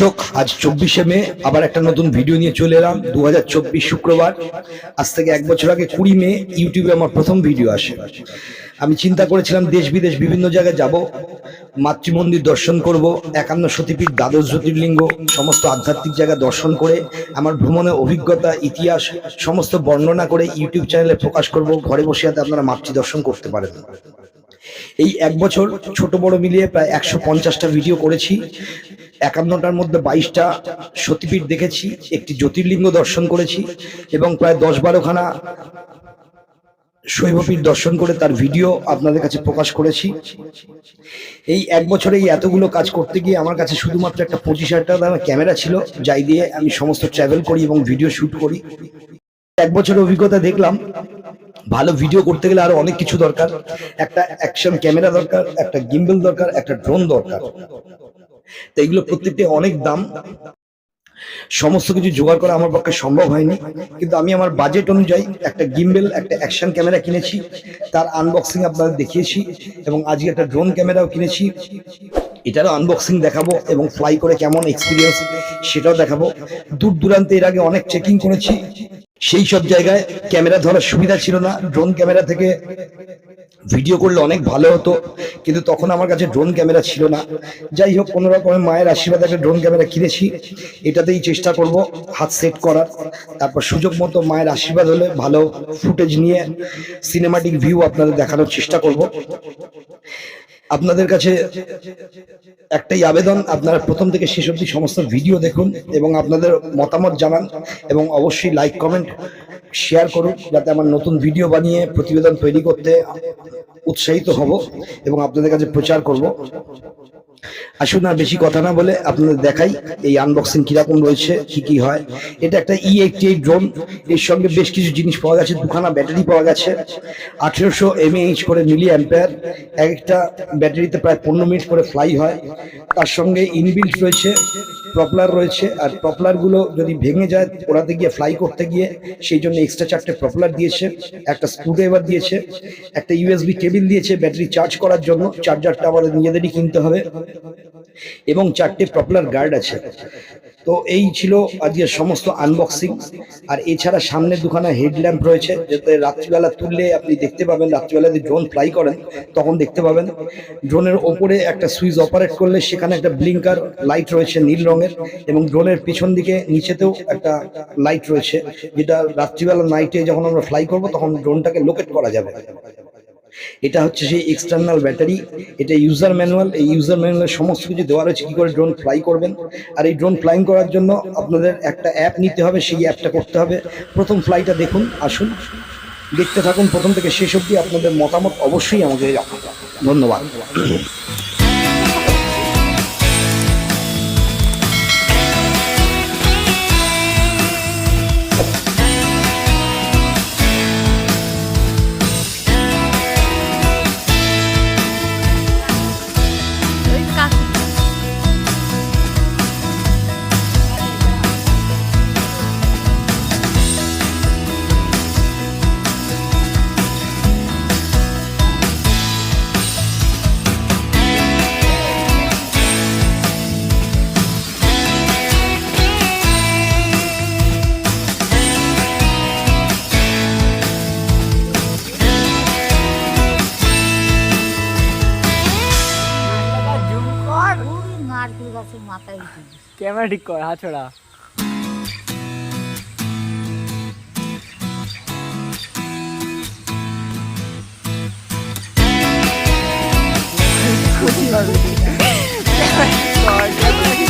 দর্শক, আজ চব্বিশে মে, আবার একটা নতুন ভিডিও নিয়ে চলে এলাম, দুহাজার চব্বিশ শুক্রবার। আজ থেকে এক বছর আগে কুড়ি মে, ইউটিউবে আমার প্রথম ভিডিও আসে। আমি চিন্তা করেছিলাম, দেশ বিদেশ বিভিন্ন জায়গায় যাব, মাতৃমন্দির দর্শন করব, একান্ন সতীপীঠ দ্বাদশ জ্যোতির্লিঙ্গ, সমস্ত আধ্যাত্মিক জায়গা দর্শন করে, আমার ভ্রমণের অভিজ্ঞতা, ইতিহাস, সমস্ত বর্ণনা করে ইউটিউব চ্যানেলে প্রকাশ করব, ঘরে বসে যাতে আপনারা মাতৃ দর্শন করতে পারেন। এই এক বছর ছোট বড় মিলিয়ে প্রায় একশো পঞ্চাশটা ভিডিও করেছি। একান্নটার মধ্যে বাইশটা সতীপীঠ দেখেছি, একটি জ্যোতির্লিঙ্গ দর্শন করেছি এবং প্রায় দশ বারোখানা শৈবপীঠ দর্শন করে তার ভিডিও আপনাদের কাছে প্রকাশ করেছি। এই এক বছরে এই এতগুলো কাজ করতে গিয়ে আমার কাছে শুধুমাত্র একটা পঁচিশ হাজার টাকা দামের ক্যামেরা ছিল, যাই দিয়ে আমি সমস্ত ট্রাভেল করি এবং ভিডিও শুট করি। এক বছরের অভিজ্ঞতা দেখলাম ভালো ভিডিও করতে গেলে আরও অনেক কিছু দরকার। একটা অ্যাকশন ক্যামেরা দরকার, একটা গিম্বল দরকার, একটা ড্রোন দরকার। তো এগুলো প্রত্যেকটি অনেক দাম। সমস্ত কিছু জোগাড় করা আমার পক্ষে সম্ভব হয়নি। কিন্তু আমি আমার বাজেট অনুযায়ী একটা গিম্বেল একটা অ্যাকশন ক্যামেরা কিনেছি। তার আনবক্সিং আপনাদের দেখিয়েছি এবং আজকে একটা ড্রোন ক্যামেরাও কিনেছি। এটারও আনবক্সিং দেখাবো এবং ফ্লাই করে কেমন এক্সপিরিয়েন্স সেটাও দেখাবো। দূর দূরান্তে এর আগে অনেক চেকিং করেছি। সেই সব জায়গায় ক্যামেরা ধরার সুবিধা ছিল না। ড্রোন ক্যামেরা থেকে ভিডিও করলে অনেক ভালো হতো, কিন্তু তখন আমার কাছে ড্রোন ক্যামেরা ছিল না। যাই হোক, কোনো রকমের মায়ের আশীর্বাদ একটা ড্রোন ক্যামেরা কিনেছি। এটাতেই চেষ্টা করব হাত সেট করার। তারপর সুযোগ মতো মায়ের আশীর্বাদ হলে ভালো ফুটেজ নিয়ে সিনেমাটিক ভিউ আপনাদের দেখানোর চেষ্টা করব। আপনাদের কাছে একটাই আবেদন, আপনারা প্রথম থেকে শেষ অব্দি সমস্ত ভিডিও দেখুন এবং আপনাদের মতামত জানান এবং অবশ্যই লাইক কমেন্ট শেয়ার করুন যাতে আমার নতুন ভিডিও বানিয়ে প্রতিবেদন তৈরি করতে উৎসাহিত হব এবং আপনাদের কাছে প্রচার করব। আসুন আর বেশি কথা না বলে আপনাদের দেখাই এই আনবক্সিং কীরকম রয়েছে, কি কি হয়। এটা একটা ই এইটটি এইট ড্রোন এর সঙ্গে বেশ কিছু জিনিস পাওয়া গেছে, দুখানা ব্যাটারি পাওয়া গেছে। আঠেরোশো এমএএইচ করে মিলি অ্যাম্পেয়ার এক একটা ব্যাটারিতে প্রায় পনেরো মিনিট করে ফ্লাই হয়। তার সঙ্গে ইনবিল্ট রয়েছে প্রপলার রয়েছে, আর প্রপলারগুলো যদি ভেঙে যায় ওড়াতে গিয়ে ফ্লাই করতে গিয়ে, সেই জন্য এক্সট্রা চারটে প্রপলার দিয়েছে, একটা স্ক্রুড্রাইভার দিয়েছে, একটা ইউএসবি কেবিল দিয়েছে ব্যাটারি চার্জ করার জন্য। চার্জারটা আমাদের নিজেদেরই কিনতে হবে। এবং চারটে প্রপলার গার্ড আছে। তো এই ছিল আজকের সমস্ত আনবক্সিং আর এছাড়া সামনে দুখানা হেডল্যাম্প রয়েছে, যাতে রাত্রিবেলা তুললে আপনি দেখতে পাবেন, রাত্রিবেলা যদি ড্রোন ফ্লাই করেন, তখন দেখতে পাবেন। ড্রোনের ওপরে একটা সুইচ অপারেট করলে সেখানে একটা ব্লিঙ্কার লাইট রয়েছে নীল রঙের, এবং ড্রোনের পিছন দিকে নিচেতেও একটা লাইট রয়েছে, যেটা রাত্রিবেলা নাইটে যখন আমরা ফ্লাই করব, তখন ড্রোনটাকে লোকেট করা যাবে। এটা হচ্ছে সেই এক্সটার্নাল ব্যাটারি এটা ইউজার ম্যানুয়াল এই ইউজার ম্যানুয়ালের সমস্ত কিছু দেওয়া রয়েছে, কী করে ড্রোন ফ্লাই করবেন। আর এই ড্রোন ফ্লাইং করার জন্য আপনাদের একটা অ্যাপ নিতে হবে, সেই অ্যাপটা করতে হবে। প্রথম ফ্লাইটা দেখুন, আসুন। দেখতে থাকুন, প্রথম থেকে শেষ অবধি আপনাদের মতামত অবশ্যই জানান ধন্যবাদ। নারকেল গাছের মাথায় উঠে। ক্যামেরা ঠিক কর হাত ছড়া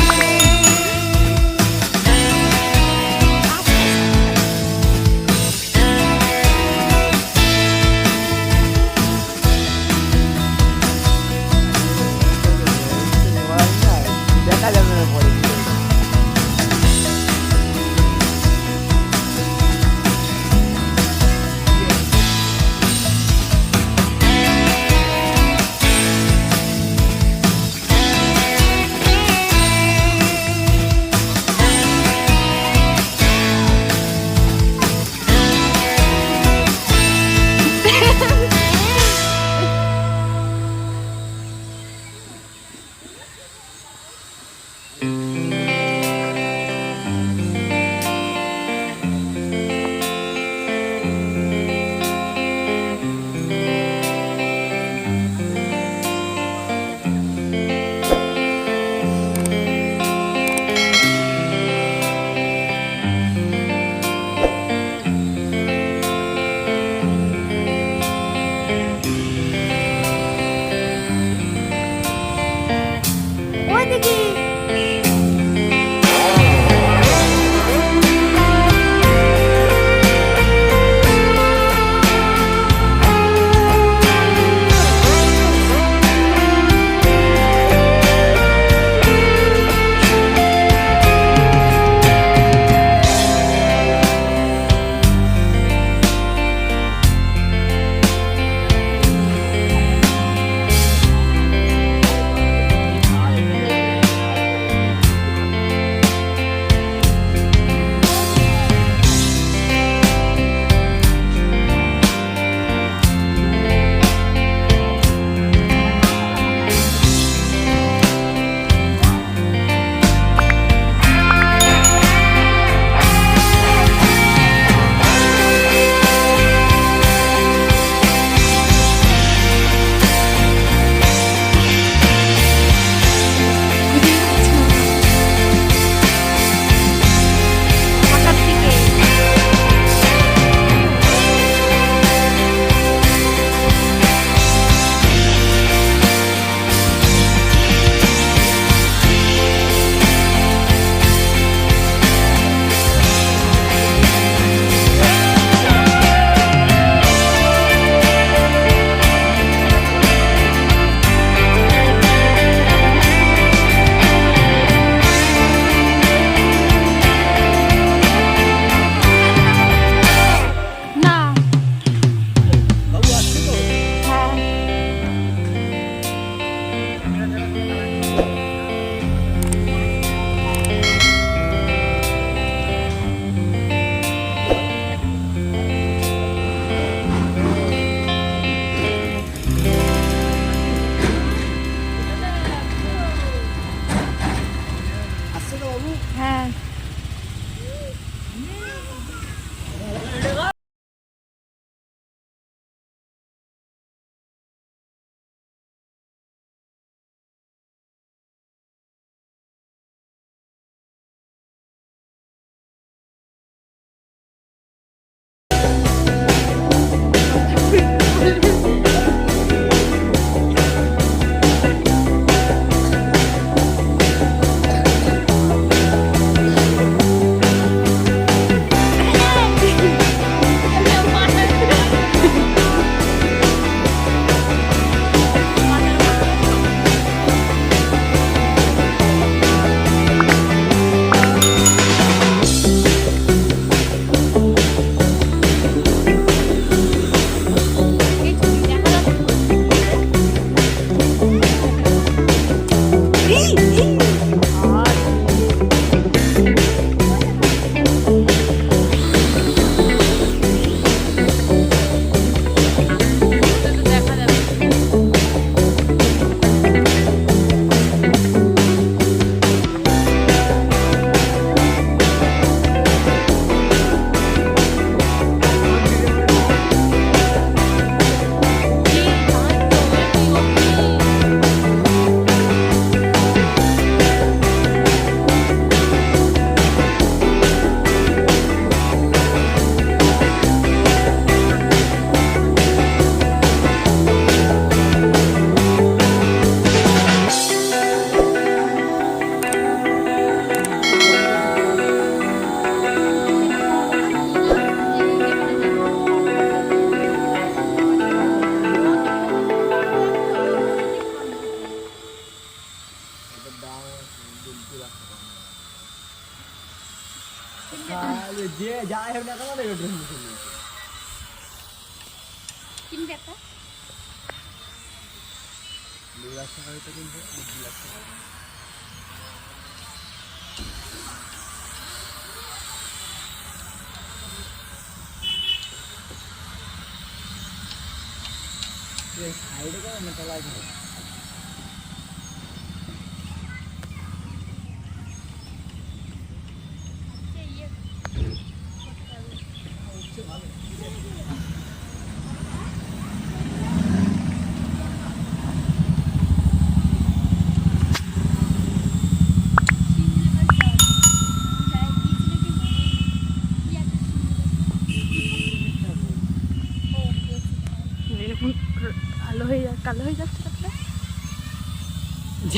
ఐదు కూడా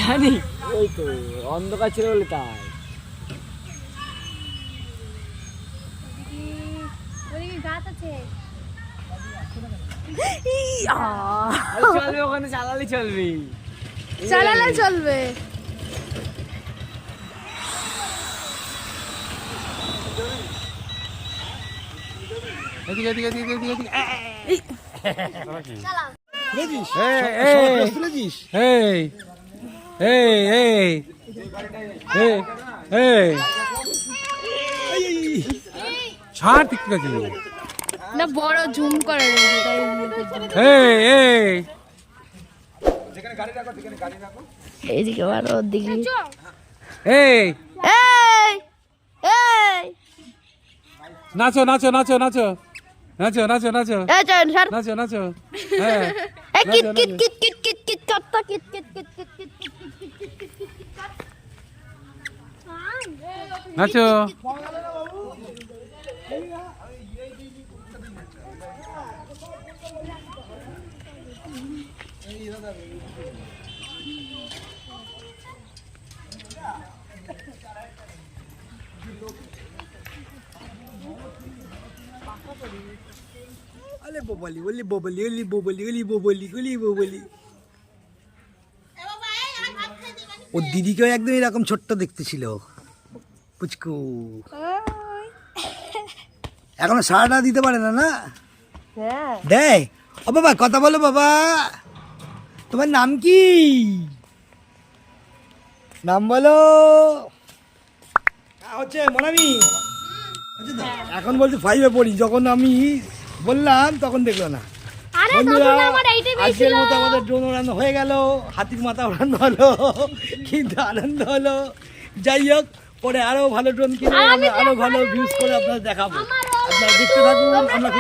জানি। ওই তো অন্ধকার ছিল বলে তাই। চলবে ওখানে চালালে চলবে। চালালে চলবে। এদিকে এদিকে এদিকে এদিকে এদিকে। তুলেছিস এই, সব এই। ড্রেস তুলেছিস এই। এই এই এই এই ছাড় ঠিক আছে না বড় জুম করে। এই এই এইদিকে বারো ওদিকে। এই এই এই নাচো নাচো নাচো নাচো। নাচো নাচো নাচো। নাচো নাচো। হ্যাঁ। কিট নাচো, কিট নাচো। কিট কিট কিট কিট কিট কিট কিট। নাচো। আলে বোবলি বলি বোবলি বলি বোবলি বলি বোবলি বলি বোবলি। ও দিদিকেও একদম এরকম ছোট্ট দেখতেছিল। পুচকু এখনও সারাটা দিতে পারে না না? হ্যাঁ। দেয় ও বাবা কথা বলো বাবা। তোমার নাম কি? নাম বলো। হচ্ছে মনামি। এখন বলছি ফাইভে পড়ি। যখন আমি বললাম তখন দেখল না। বন্ধুরা আজকের মতো আমাদের ড্রোন ওড়ানো হয়ে গেল। হাতির মাথা ওড়ানো হলো। কিন্তু আনন্দ হলো। যাই হোক পরে আরও ভালো ড্রোন কিনে আরও ভালো ভিউজ করে আপনাদের দেখাবো। আপনারা দেখতে থাকুন আমরা